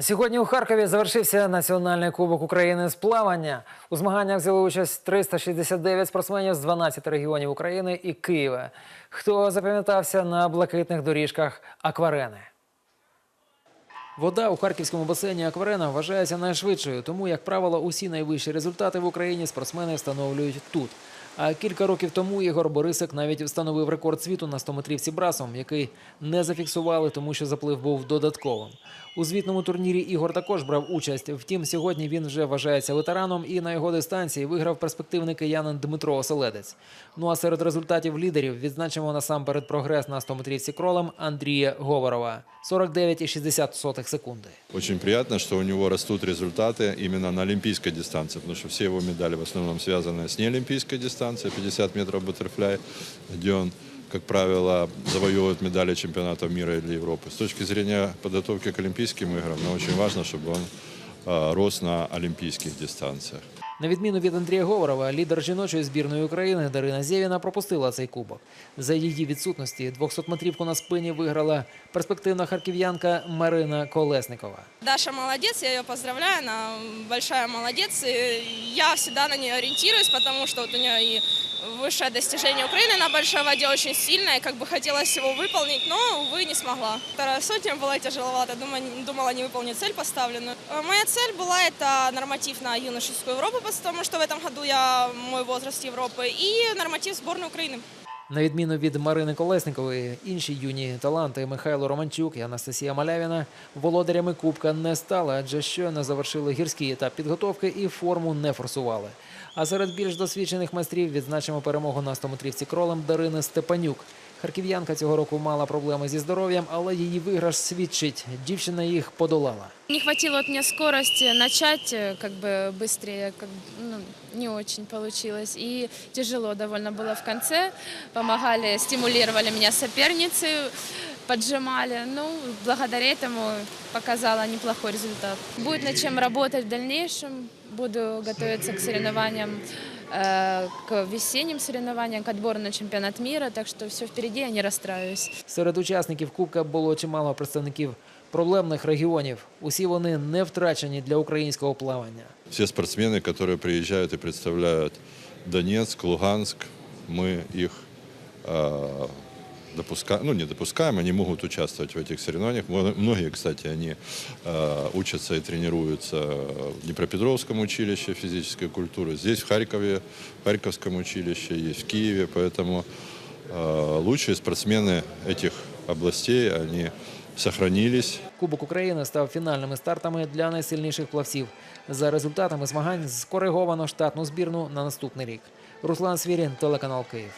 Сьогодні у Харкові завершився національний кубок України з плавання. У змаганнях взяли участь 369 спортсменів з 12 регіонів України і Києва. Хто запам'ятався на блакитних доріжках акварени? Вода у харківському басейні Акварена вважається найшвидшою, тому, як правило, усі найвищі результати в Україні спортсмени встановлюють тут. А кілька років тому Ігор Борисик навіть встановив рекорд світу на 100-метрівці брасом, який не зафіксували, тому що заплив був додатковим. У звітному турнірі Ігор також брав участь. Втім, сьогодні він вже вважається ветераном і на його дистанції виграв перспективний киянин Дмитро Оселедець. Ну а серед результатів лідерів відзначимо насамперед прогрес на 100-метрівці кролем Андрія Говорова 49,60 секунди. Очень приятно, что у него растут результаты именно на олимпийской дистанции, потому что все его медали в основном связаны с неолимпийской дистанцией, 50 метров баттерфляй, где он, как правило, завоевывает медали чемпионатов мира или Европы. С точки зрения подготовки к Олимпийским играм, но очень важно, чтобы он э, рос на олимпийских дистанциях. На відміну від Андрія Говорова, лідер жіночої збірної України Дарина Зєвіна пропустила цей кубок. За її відсутності 200-метрівку на спині виграла перспективна харків'янка Марина Колесникова. Даша молодец, я ее поздравляю, она большая молодец. И я всегда на нее ориентируюсь, потому что вот у нее и высшее достижение Украины на большой воде очень сильное, и как бы хотелось его выполнить, но, увы, не смогла. Вторая сотня была тяжеловато, думаю, думала не выполнить цель поставленную. Э, Моя цель была это норматив на юношескую Европу, потому что в этом году я мой возраст Европы, и норматив сборной Украины. На відміну від Марини Колесникової, інші юні таланти Михайло Романчук і Анастасія Малявіна володарями кубка не стали, адже щойно завершили гірський етап підготовки і форму не форсували. А серед більш досвідчених майстрів відзначимо перемогу на 100-метрівці кролем Дарини Степанюк. Харків'янка цього року мала проблеми зі здоров'ям, але її виграш свідчить. Дівчина їх подолала. Не хватило вот мне скорости начать э, как бы быстрее, как, ну, не очень получилось. И тяжело довольно было в конце. Помогали, стимулировали меня соперницы, поджимали. Ну, благодаря этому показала неплохой результат. Будет над чем работать в дальнейшем. Буду готовиться к соревнованиям, э, к весенним соревнованиям, к отбору на чемпионат мира. Так что все впереди, я не расстраиваюсь. Серед учасників Кубка було чимало представників проблемних регіонів. Усі вони не втрачені для українського плавання. Все спортсмены, которые приезжают и представляют Донецк, Луганск, мы их э, допускаем, ну не допускаем, они могут участвовать в этих соревнованиях. Мно- Многие, кстати, они э, учатся и тренируются в Днепропетровском училище физической культуры, здесь в Харькове, в Харьковском училище, есть в Киеве, поэтому э, лучшие спортсмены этих областей, они сохранились, Кубок України став фінальними стартами для найсильніших плавців. За результатами змагань скориговано штатну збірну на наступний рік. Руслан Свірін, телеканал Київ.